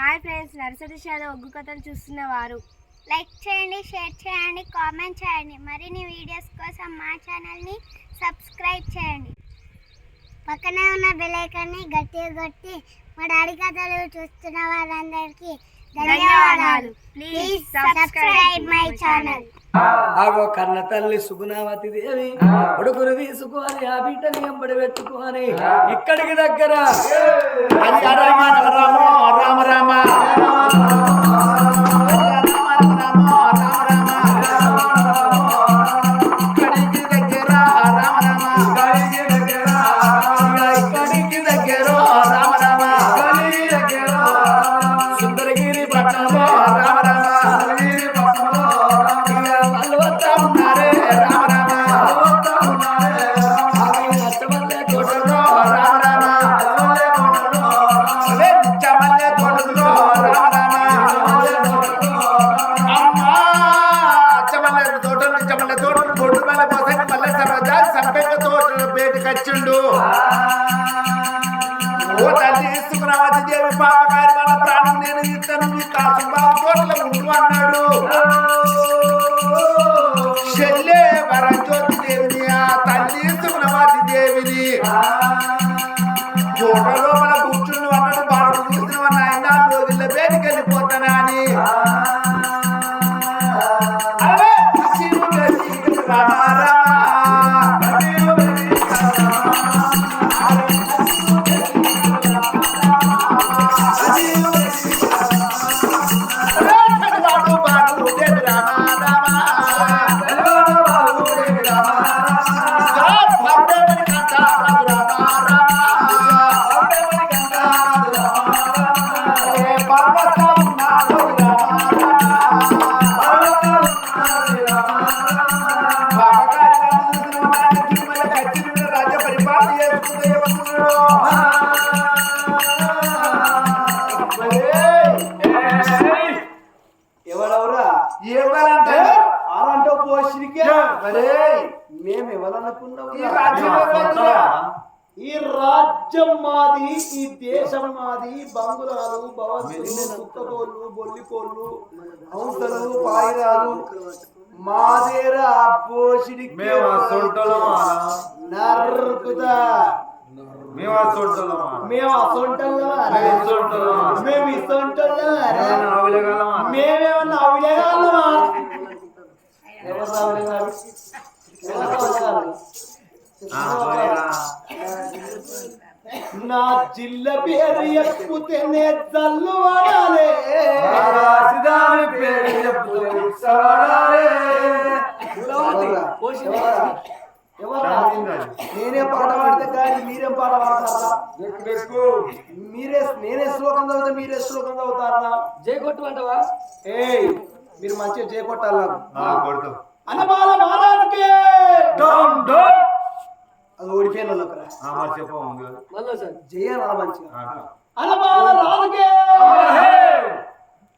Hi friends nursery షాద ఒగ్గు కథలు చూస్తున్న వారు. లైక్ చేయండి షేర్ చేయండి కామెంట్ చేయండి. మరిన్ని వీడియోస్ కోసం మా ఛానల్ని సబ్స్క్రైబ్ చేయండి. పక్కనే ఉన్న బెల్ ఐకాన్ని గట్టిగా కొట్టి మా డాడీ కథలు చూస్తున్న వారందరికీ ధన్యవాదాలు. ప్లీజ్ సబ్స్క్రైబ్ మై ఛానల్ ఆగో కన్న తల్లి సుగుణావతి దేవి కొడుకును తీసుకోవాలి ఆ బిడ్డని ఎంబడి పెట్టుకోని ఇక్కడికి దగ్గర. రామ రామ రామ. వచ్చిండు ఓ తల్లి సుమరావతి దేవి పాపకారి వాళ్ళ ప్రాణం నేను ఇస్తాను మీ కాసు బాబు ఉండు అన్నాడు చెల్లె వరజ్యోతి దేవిని ఆ. తల్లి సుమరావతి దేవిని కోట కూర్చుని అన్నాడు బాబు చూసిన ఆయన బయటికి వెళ్ళిపోతానా అని ఆరంటో పోషిరికే మరే మేము ఎవరనుకున్నాం ఈ రాజ్యం మాది ఈ దేశం మాది బంగుళాలు భవంతులు కుక్కకోళ్ళు బొల్లికోళ్ళు హంసలు పాయిరాలు. మాదేరా అసొంటోళ్ళమా? నరుకుతా. మేము? మేము మేము పేరు ఎప్పుతేనే జల్లు పేరు? నేనే పాట పాడితే కానీ మీరేం పాట పాడతారా. మీరే నేనే శ్లోకం చదివితే మీరే శ్లోకం చదువుతారా జై కొట్టు అంటవా ఏయ్ మీరు మంచిగా నాకు ఆ, కొడుతు. అనబాల మహారాజుకే డోన్, డోన్. అది ఓడిపోయిన జయాల మంచిగా.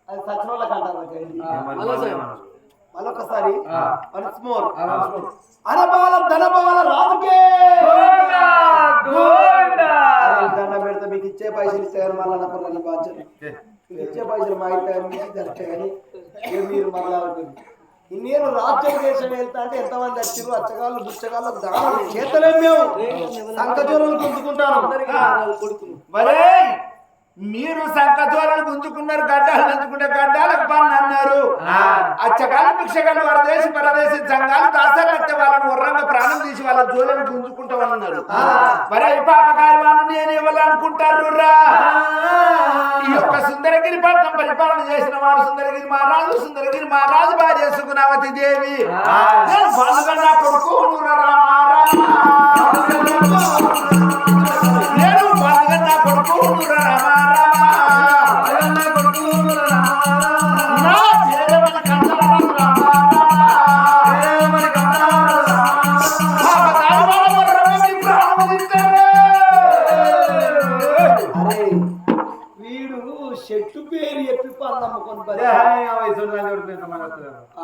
అది సచిన వాళ్ళకి అంటారు? మళ్ళొకసారి. Once more. అనబాల ధనబాల రాజుకే. దండం పెడితే మీకు ఇచ్చే పైసలు ఇచ్చారు మళ్ళీ అనుకున్నాను బాధ్యత. ఇచ్చే పైసలు మా ఇంటి ఇక మీరు మళ్ళీ నేను రాజ్యం దేశం వెళ్తా అంటే ఎంతమంది వచ్చారు అచ్చగాళ్ళు బుచ్చగాళ్ళు దానం చేతలేం మేము. సంకచూరలు గుంజుకుంటాను. మరే సంకచోరలు గుంజుకున్నారు గడ్డాలు నంచుకుంటే గడ్డాలకు పన్ను అన్నారు. అచ్చగాలు భిక్షగాలు వరదేశి పరదేశి సంఘాలు దాసరత్తే వాళ్ళని ఉర్రంగా ప్రాణం తీసి వాళ్ళ జోలను గుంజుకుంటామన్నారు మరి ఈ పాపకారి వాళ్ళు నేను ఇవ్వాలనుకుంటారు రా ఈ యొక్క సుందరగిరి పట్నం పరిపాలన చేసిన వాడు సుందరగిరి మహారాజు సుందరగిరి మహారాజు భార్య సుగుణవతి దేవి. కొడుకు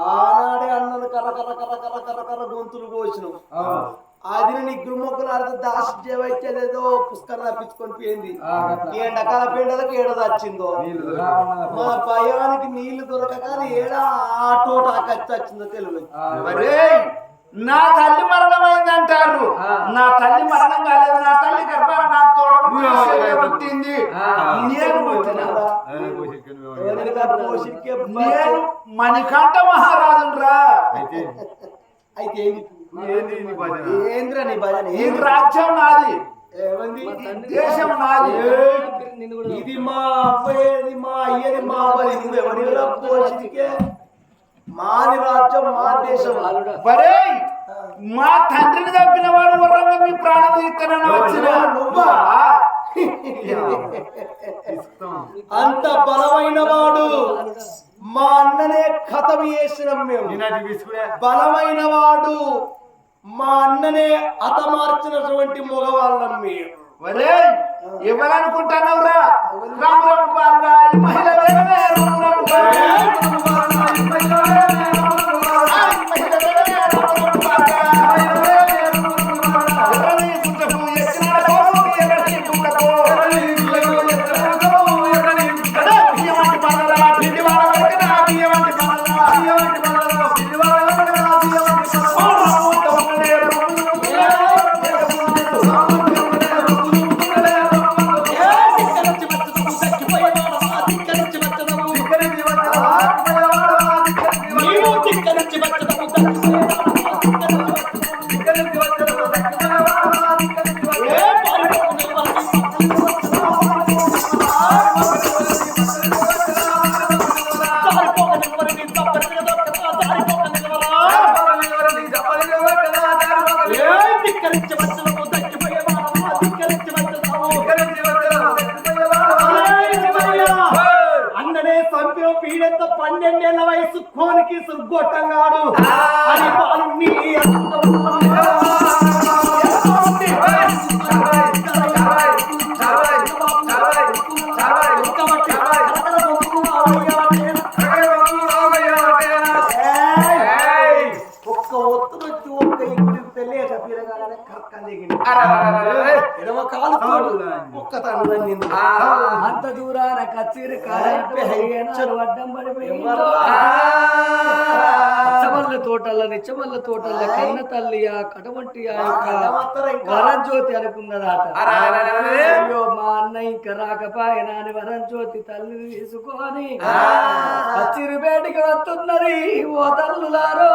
ఆనాడే అన్నను కర్ర కర్ర కర్ర కర్ర కర్ర కర్ర గొంతులు కోసినాం. అది నీ గురుమొక్కలు అర్థం దాసి చేయవచ్చేదేదో పుష్కర తప్పించుకొని పోయింది. ఎండకాల పీడలకు ఏడ వచ్చిందో మా భయానికి నీళ్ళు దొరకక ఏడ ఆటో టాకచ్చి వచ్చిందో ఒరేయ్, నా తల్లి మరణమైంది అంటారు నా తల్లి మరణం కాలేదు నా తల్లి గర్భాన నాకు తోడబుట్టింది. పుట్టింది నేను పుట్టినా? నేను మణికంఠ మహారాజురా అయితే ఏంది ఏంద్ర నీ భజన? ఈ రాజ్యం నాది. దేశం నాది. ఇది మా అబ్బాయి మా అయ్యని మా అబ్బాయి ఎవరిలో పోషించే మాది రాజ్యం మా దేశం. ఒరేయ్, మా తండ్రిని తప్పిన వాడు వరంగా మీ ప్రాణం తీస్తానని వచ్చిన నువ్వా? అంత బలమైన వాడు మా అన్ననే కథం చేసినాం మేము. బలమైన వాడు మా అన్ననే హతమార్చినటువంటి మగవాళ్ళం మేము. ఎవరనుకుంటున్నావురా? రామ్ రామ్ బాలుడా, ఈ మహిళ సంపిన పీడెంత పన్నెండేళ్ళ వయసు కోనికి సుర్గొట్టంగాడు అని పాలు ఎడమ కాలు ఒక్క అంత దూరాన కచ్చిరి కాలు అడ్డం నిచ్చమల్ల తోటల నిచ్చమల్ల తోటల కన్న తల్లి ఆ. కటవంటి ఆ. యొక్క వరంజ్యోతి అనుకున్నదాట అయ్యో మా అన్న ఇంకా రాకపోయినా అని వరంజ్యోతి తల్లిని తీసుకొని కచ్చిరి బేటికి వస్తున్నది ఓ తల్లులారో